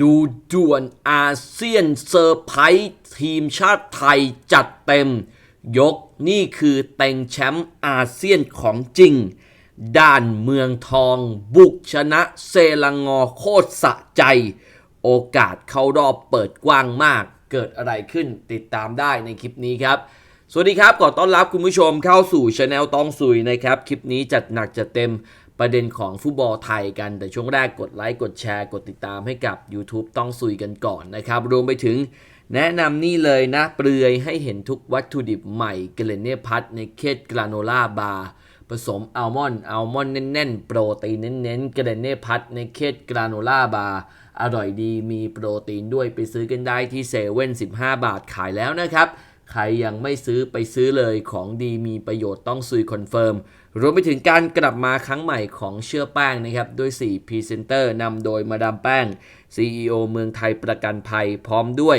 ดูด่วนอาเซียนเซอร์ไพรส์ทีมชาติไทยจัดเต็ม ยกนี่คือเต็งแชมป์อาเซียนของจริงด้านเมืองทอง บุกชนะเซลังงอโคตรสะใจ โอกาสเข้ารอบเปิดกว้างมากเกิดอะไรขึ้นติดตามได้ในคลิปนี้ครับ สวัสดีครับขอต้อนรับคุณผู้ชมเข้าสู่ช anel ตองสุยนะครับ คลิปนี้จัดหนักจัดเต็ม ประเด็นของฟุตบอลไทยกัน แต่ช่วงแรกกดไลค์กดแชร์ กดติดตามให้กับ YouTube ต้องสุยกันก่อนนะครับ รวมไปถึงแนะนำนี่เลยนะ เปลือยให้เห็นทุกวัตถุดิบใหม่เกลเน่พัทในเคสกราโนล่าบาร์ผสมอัลมอนด์อัลมอนด์แน่นๆ โปรตีนเน้นๆเกลเน่พัทในเคสกราโนล่าบาร์อร่อยดีมีโปรตีนด้วยไปซื้อกันได้ที่เซเว่น15 บาทขายแล้วนะครับ ใครยังไม่ซื้อไปซื้อเลยของดีมีประโยชน์ต้องซุยคอนเฟิร์ม รวมไปถึงการกลับมาครั้งใหม่ของเชื่อแป้งนะครับด้วย 4 พรีเซนเตอร์นำโดยมาดามแป้ง CEO เมืองไทยประกันภัยพร้อมด้วย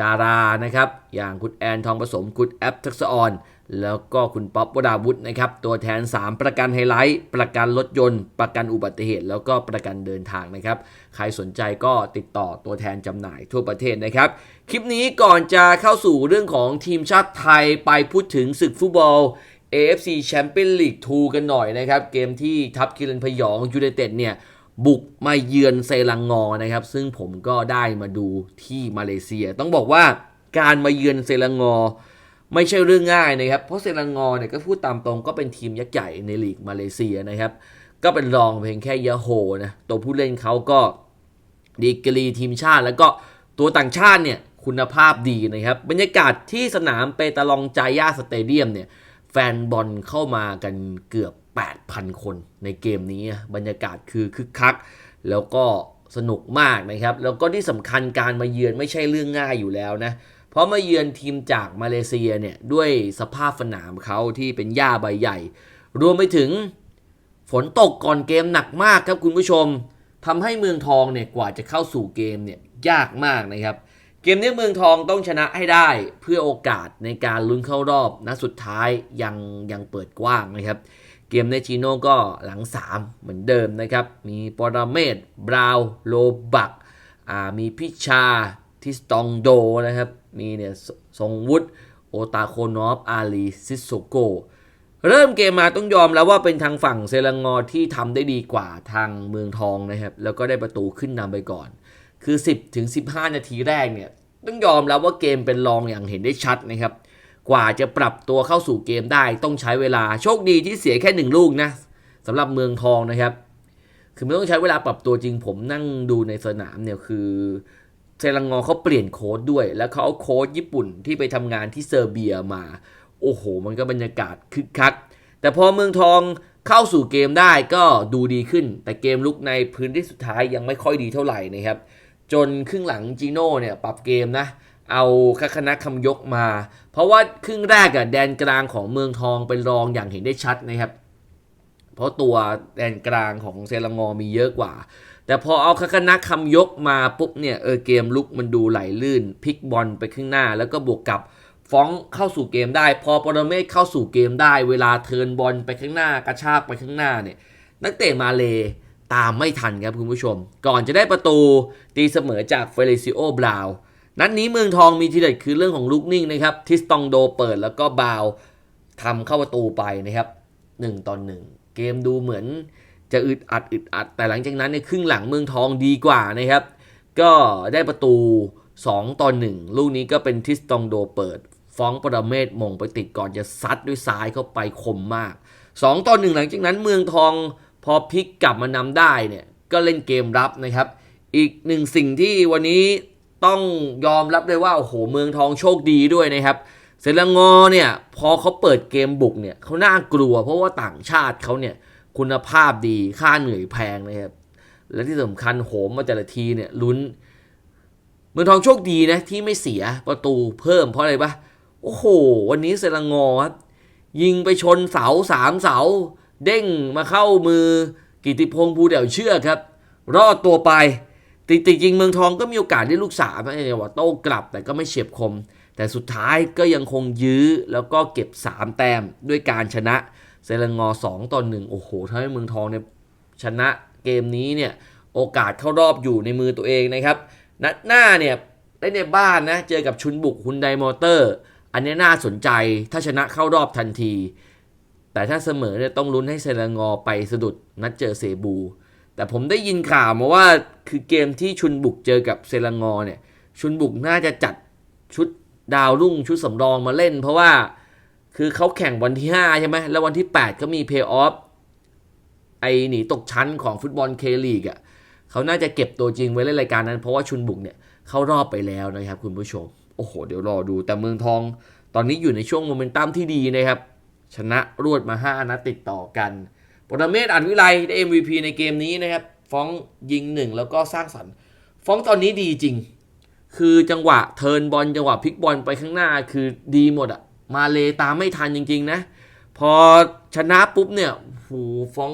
ดารานะครับ อย่างคุณแอนทองผสมคุณแอปทักษะออน แล้วก็คุณป๊อปวราวุธนะครับ ตัวแทน 3 ประกันไฮไลท์ ประกันรถยนต์ ประกันอุบัติเหตุ แล้วก็ประกันเดินทางนะครับ ใครสนใจก็ติดต่อตัวแทนจำหน่ายทั่วประเทศนะครับ คลิปนี้ก่อนจะเข้าสู่เรื่องของทีมชาติไทยไปพูดถึงศึกฟุตบอล AFC Champions League 2 กันหน่อยนะครับ เกมที่ทัพกิรันพยองยูไนเต็ดเนี่ย บุกมาเยือนเซลังงอนะครับ ซึ่งผมก็ได้มาดูที่มาเลเซีย ต้องบอกว่าการมาเยือนเซลังงอ ไม่ใช่เรื่องง่ายนะครับ เพราะเซลังงอเนี่ยก็พูดตามตรงก็เป็นทีมยักษ์ใหญ่ในลีกมาเลเซียนะครับ ก็เป็นรองเพียงแค่ยาโฮนะตัวผู้เล่นเขาก็ดีกรีทีมชาติ แล้วก็ตัวต่างชาติเนี่ยคุณภาพดีนะครับบรรยากาศที่สนามเปตาลองจายาสเตเดียมเนี่ย แฟนบอลเข้ามากันเกือบ 8,000 คนในเกมนี้ บรรยากาศคือคึกคัก แล้วก็สนุกมากนะครับ แล้วก็ที่สำคัญการมาเยือนไม่ใช่เรื่องง่ายอยู่แล้วนะ เพราะมาเยือนทีมจากมาเลเซียเนี่ย ด้วยสภาพสนามเขาที่เป็นหญ้าใบใหญ่ รวมไปถึงฝนตกก่อนเกมหนักมากครับคุณผู้ชมทำให้เมืองทองเนี่ยกว่าจะเข้าสู่เกมเนี่ยยากมากนะครับ เกมนี้เมืองทองต้องชนะให้ได้เพื่อโอกาสในการลุ้นเข้ารอบนัดสุดท้ายยังยังเปิดกว้างนะครับ เกมในชิโน่ก็หลัง 3 เหมือนเดิมนะครับ มีปรเมศบราวโลบักมีพิชาทิสตองโดนะครับ มีเนี่ยทรงวุฒโอตาโคนอฟอาลีซิสโซโก เริ่มเกมมาต้องยอมแล้วว่าเป็นทางฝั่งเซลังงอที่ทำได้ดีกว่าทางเมืองทองนะครับ แล้วก็ได้ประตูขึ้นนำไปก่อน คือ 10ถึง15 นาทีแรกเนี่ยต้องยอมแล้วว่าเกมเป็นรองอย่างเห็นได้ชัดนะครับ กว่าจะปรับตัวเข้าสู่เกมได้ต้องใช้เวลาโชคดีที่เสียแค่หนึ่งลูกนะสำหรับเมืองทองนะครับ คือไม่ต้องใช้เวลาปรับตัวจริงผมนั่งดูในสนามเนี่ยคือเซรังงอเขาเปลี่ยนโค้ดด้วย แล้วเขาเอาโค้ดญี่ปุ่นที่ไปทำงานที่เซอร์เบียมา โอ้โห มันก็บรรยากาศคึกคัก แต่พอเมืองทองเข้าสู่เกมได้ก็ดูดีขึ้น แต่เกมลุกในพื้นที่สุดท้ายยังไม่ค่อยดีเท่าไหร่นะครับ จนครึ่งหลังจีโน่เนี่ยปรับเกมนะ เอาคคณะคำยกมา เพราะว่าครึ่งแรกอะแดนกลางของเมืองทองเป็นรองอย่างเห็นได้ชัดนะครับเพราะตัวแดนกลางของเซรังอมีเยอะกว่า แต่พอเอาคคณะคำยกมาปุ๊บเนี่ยเออเกมลุกมันดูไหลลื่นพลิกบอลไปข้างหน้า แล้วก็บวกกับฟ้องเข้าสู่เกมได้ พอปรเมศเข้าสู่เกมได้ เวลาเทินบอลไปข้างหน้ากระชากไปข้างหน้าเนี่ยนักเตะมาเล ตามไม่ทันครับคุณผู้ชม ก่อนจะได้ประตูตีเสมอจากเฟลิซิโอบราวนัดนนี้เมืองทองมีทีเด็ดคือเรื่องของลูกนิ่งนะครับทิสตองโดเปิดแล้วก็บาวทำเข้าประตูไปนะครับ1ต่อ1เกมดูเหมือนจะอึดอัดอึดอัด แต่หลังจากนั้นในครึ่งหลังเมืองทองดีกว่านะครับ ก็ได้ประตู 2ต่อ1ลูกนี้ก็เป็นทิสตองโดเปิด ฟ้องปรเมศมงไปติดก่อนจะซัดด้วยซ้ายเข้าไปคมมาก 2ต่อ1หลังจากนั้นเมืองทอง พอพลิกกลับมานำได้เนี่ยก็เล่นเกมรับนะครับ อีกหนึ่งสิ่งที่วันนี้ต้องยอมรับเลยว่าโอ้โหเมืองทองโชคดีด้วยนะครับ เซรังงอเนี่ยพอเขาเปิดเกมบุกเนี่ยเขาน่ากลัว เพราะว่าต่างชาติเขาเนี่ยคุณภาพดีค่าเหนื่อยแพงนะครับและที่สำคัญโหมมาแต่ละทีเนี่ยลุ้น เมืองทองโชคดีนะที่ไม่เสียประตูเพิ่มเพราะอะไรปะโอ้โห วันนี้เซรังงอยิงไปชนเสาสามเสา เด้งมาเข้ามือกิติพงศ์ภูเดี่ยวเชื่อครับ รอดตัวไปติดจริงเมืองทองก็มีโอกาสได้ลูกสามนะจังหวะโต้กลับแต่ก็ไม่เฉียบคม แต่สุดท้ายก็ยังคงยื้อแล้วก็เก็บ 3 แต้มด้วยการชนะเซรังงอ2ต่อ1โอ้โหทำให้เมืองทองเนี่ยชนะเกมนี้เนี่ยโอกาสเข้ารอบอยู่ในมือตัวเองนะครับ นัดหน้าเนี่ยได้ในบ้านนะ เจอกับชุนบุกฮุนไดมอเตอร์ อันนี้น่าสนใจถ้าชนะเข้ารอบทันที แต่ถ้าเสมอเนี่ยต้องลุ้นให้เซรางอไปสะดุดนัดเจอเซบู แต่ผมได้ยินข่าวมาว่าคือเกมที่ชุนบุกเจอกับเซรางอเนี่ย ชุนบุกน่าจะจัดชุดดาวรุ่งชุดสำรองมาเล่น เพราะว่าคือเขาแข่งวันที่ 5 ใช่ไหมแล้ววันที่ 8 ก็มีเพย์ออฟไอหนีตกชั้นของฟุตบอลเคลีกอะเขาน่าจะเก็บตัวจริงไว้เล่นรายการนั้น เพราะว่าชุนบุกเนี่ยเข้ารอบไปแล้วนะครับคุณผู้ชม โอ้โห เดี๋ยวรอดูแต่เมืองทองตอนนี้อยู่ในช่วงโมเมนตัมที่ดีนะครับ ชนะรวดมา 5นัดติดต่อกันปรเมศอันวิไลได้ MVP ในเกมนี้นะครับ ฟ้องยิงหนึ่งแล้วก็สร้างสรรค์ ฟ้องตอนนี้ดีจริง คือจังหวะเทิร์นบอลจังหวะพลิกบอลไปข้างหน้าคือดีหมดอะมาเลตามไม่ทันจริง ๆ นะ พอชนะปุ๊บเนี่ยโหฟ้อง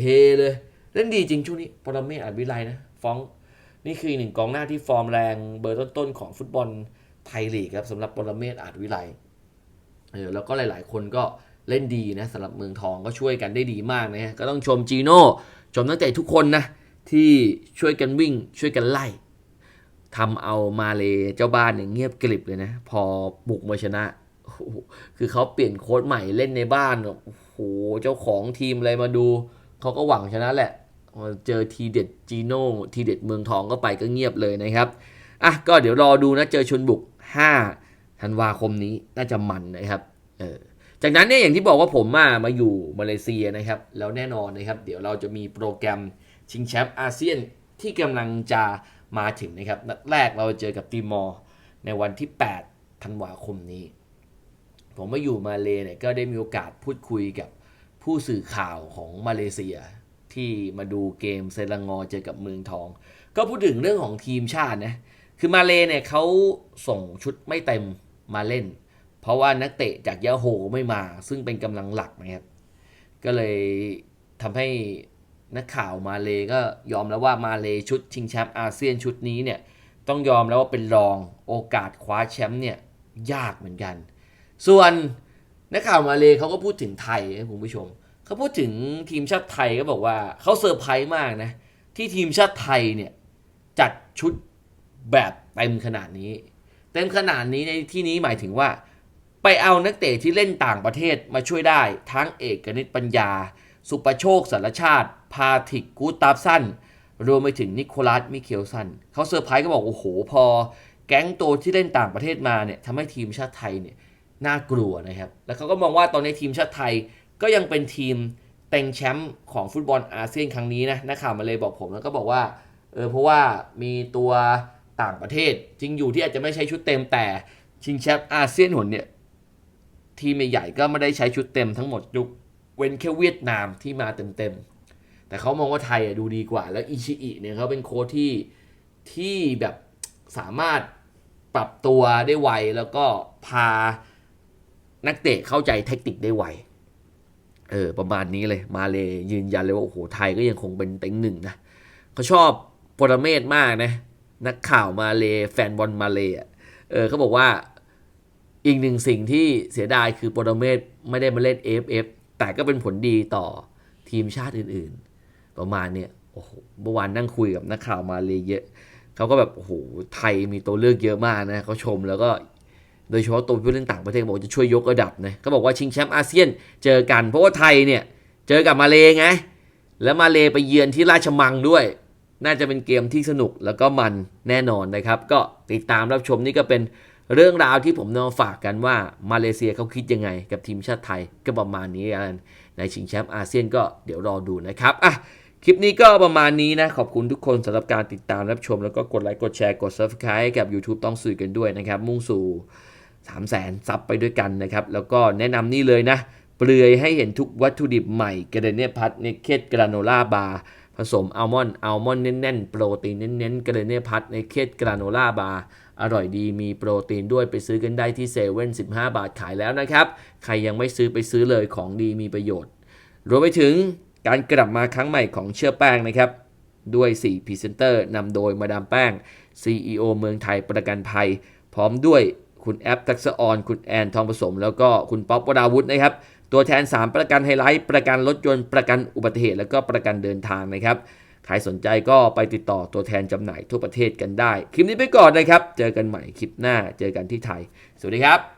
เฮเลย เล่นดีจริงช่วงนี้ปรเมศอันวิไลนะ ฟ้องนี่คือหนึ่งกองหน้าที่ฟอร์มแรงเบอร์ต้นๆของฟุตบอลไทยลีกครับสำหรับปรเมศอาจวิไลเออแล้วก็หลาย ๆ คนก็ เล่นดีนะสำหรับเมืองทองก็ช่วยกันได้ดีมากนะฮะก็ต้องชมจีโน่ชมตั้งแต่ทุกคนนะที่ช่วยกันวิ่งช่วยกันไล่ทำเอามาเลเจ้าบ้านเนี่ยเงียบกริบเลยนะ พอบุกมาชนะ คือเขาเปลี่ยนโค้ชใหม่เล่นในบ้านโอ้โหเจ้าของทีมอะไรมาดู เขาก็หวังชนะแหละ เจอทีเด็ดจีโน่ทีเด็ดเมืองทองก็ไปก็เงียบเลยนะครับอะก็เดี๋ยวรอดูนะเจอชนบุก 5 ธันวาคมนี้น่าจะมันนะครับเออ จากนั้นเนี่ยอย่างที่บอกว่าผมมามาอยู่มาเลเซียนะครับ แล้วแน่นอนนะครับ เดี๋ยวเราจะมีโปรแกรมชิงแชมป์อาเซียนที่กำลังจะมาถึงนะครับนัดแรกเราเจอกับติมอร์ในวันที่ 8 ธันวาคมนี้ ผมมาอยู่มาเลเนี่ยก็ได้มีโอกาสพูดคุยกับผู้สื่อข่าวของมาเลเซีย ที่มาดูเกมเซรังอเจอกับเมืองทอง ก็พูดถึงเรื่องของทีมชาตินะคือมาเลเนี่ยเขาส่งชุดไม่เต็มมาเล่น เพราะว่านักเตะจากยาโฮไม่มา ซึ่งเป็นกำลังหลักนะครับ ก็เลยทำให้นักข่าวมาเลก็ยอมแล้วว่ามาเลชุดชิงแชมป์อาเซียนชุดนี้เนี่ยต้องยอมแล้วว่าเป็นรองโอกาสคว้าแชมป์เนี่ยยากเหมือนกัน ส่วนนักข่าวมาเลเขาก็พูดถึงไทยนะคุณผู้ชมเขาพูดถึงทีมชาติไทยก็บอกว่าเขาเซอร์ไพรส์มากนะที่ทีมชาติไทยเนี่ยจัดชุดแบบเต็มขนาดนี้ เต็มขนาดนี้ในที่นี้หมายถึงว่า ไปเอานักเตะที่เล่นต่างประเทศมาช่วยได้ทั้งเอกนิตปัญญา สุประโชคสารชาติ พาทิกกูตาฟสันรวมไปถึงนิโคลัสมิเคลสันเขาเซอร์ไพรส์ก็บอกโอ้โหพอ แก๊งโตที่เล่นต่างประเทศมาเนี่ยทำให้ทีมชาติไทยเนี่ยน่ากลัวนะครับ แล้วเขาก็มองว่าตอนนี้ทีมชาติไทยก็ยังเป็นทีมเต็งแชมป์ของฟุตบอลอาเซียนครั้งนี้นะนักข่าวมาเลยบอกผมแล้วก็บอกว่าเออเพราะว่ามีตัวต่างประเทศจริงอยู่ที่อาจจะไม่ใช้ชุดเต็มแต่ชิงแชมป์อาเซียนหนเนี่ย ทีมใหญ่ๆก็ไม่ได้ใช้ชุดเต็มทั้งหมดยุกเว้นแค่เวียดนามที่มาเต็มๆ แต่เขามองว่าไทยดูดีกว่า แล้วอิชิอิเนี่ยเขาเป็นโค้ชที่ที่แบบสามารถปรับตัวได้ไว แล้วก็พานักเตะเข้าใจเทคนิคได้ไว เออประมาณนี้เลยมาเลยยืนยันเลยว่าโอ้โหไทยก็ยังคงเป็นเต็งหนึ่งนะเขาชอบปรเมศมากนะ นักข่าวมาเลแฟนบอลมาเลอะเออเขาบอกว่า อีกหนึ่งสิ่งที่เสียดายคือโปรเมศไม่ได้มาเล่น AFF แต่ก็เป็นผลดีต่อทีมชาติอื่นๆ ประมาณเนี้ยโอ้โหเมื่อวานนั่งคุยกับนักข่าวมาเลเยอะเขาก็แบบโอ้โหไทยมีตัวเลือกเยอะมากนะเขาชมแล้วก็โดยเฉพาะตัวผู้เล่นต่างประเทศบอกจะช่วยยกระดับนะเขาบอกว่าชิงแชมป์อาเซียนเจอกัน เพราะว่าไทยเนี่ยเจอกับมาเลไงแล้วมาเลไปเยือนที่ราชมังด้วย น่าจะเป็นเกมที่สนุกแล้วก็มันแน่นอนนะครับ ก็ติดตามรับชมนี่ก็เป็น เรื่องราวที่ผมนำมาฝากกันว่ามาเลเซียเขาคิดยังไงกับทีมชาติไทยก็ประมาณนี้กันในชิงแชมป์อาเซียนก็เดี๋ยวรอดูนะครับอะคลิปนี้ก็ประมาณนี้นะ ขอบคุณทุกคนสำหรับการติดตามรับชม แล้วก็กดไลค์กดแชร์กด Subscribe กับ YouTube ต้องสื่อกันด้วยนะครับ มุ่งสู่ 3 0 0แสนซับไปด้วยกันนะครับ แล้วก็แนะนำนี่เลยนะ เปลือยให้เห็นทุกวัตถุดิบใหม่กระเดเนพัทเนเคตกราโนล่าบาร์ ผสมอัลมอนด์อัลมอนด์แน่นๆ โปรตีนเน้นๆกระเดเนพัทในเคตกราโนล่าบาร์อร่อยดีมีโปรตีนด้วยไปซื้อกันได้ที่เซเว่น15บาทขายแล้วนะครับ ใครยังไม่ซื้อไปซื้อเลยของดีมีประโยชน์ รวมไปถึงการกลับมาครั้งใหม่ของเชื่อแป้งนะครับ ด้วย4พรีเซนเตอร์นำโดยมาดามแป้ง CEO เมืองไทยประกันภัย พร้อมด้วยคุณแอปทักษออน คุณแอนทองผสม แล้วก็คุณป๊อปวราวุธนะครับ ตัวแทน 3 ประกันไฮไลท์ ประกันรถยนต์ ประกันอุบัติเหตุ แล้วก็ประกันเดินทางนะครับ ใครสนใจก็ไปติดต่อตัวแทนจำหน่ายทั่วประเทศกันได้ คลิปนี้ไปก่อนนะครับ เจอกันใหม่คลิปหน้า เจอกันที่ไทย สวัสดีครับ